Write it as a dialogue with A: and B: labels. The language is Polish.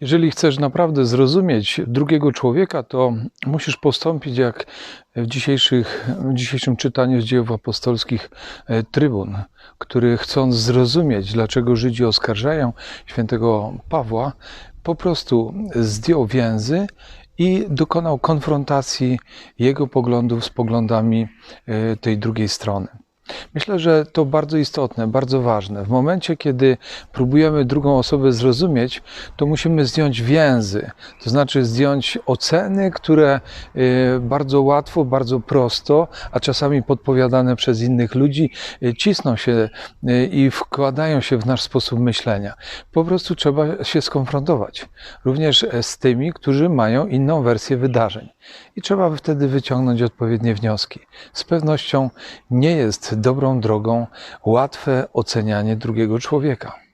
A: Jeżeli chcesz naprawdę zrozumieć drugiego człowieka, to musisz postąpić jak w, dzisiejszych, w dzisiejszym czytaniu z dziejów apostolskich e, trybun, który chcąc zrozumieć, dlaczego Żydzi oskarżają świętego Pawła, po prostu zdjął więzy i dokonał konfrontacji jego poglądów z poglądami e, tej drugiej strony. Myślę, że to bardzo istotne, bardzo ważne. W momencie, kiedy próbujemy drugą osobę zrozumieć, to musimy zdjąć więzy, to znaczy zdjąć oceny, które y, bardzo łatwo, bardzo prosto, a czasami podpowiadane przez innych ludzi, y, cisną się y, i wkładają się w nasz sposób myślenia. Po prostu trzeba się skonfrontować, również e, z tymi, którzy mają inną wersję wydarzeń. I trzeba wtedy wyciągnąć odpowiednie wnioski. Z pewnością nie jest dobrą drogą łatwe ocenianie drugiego człowieka.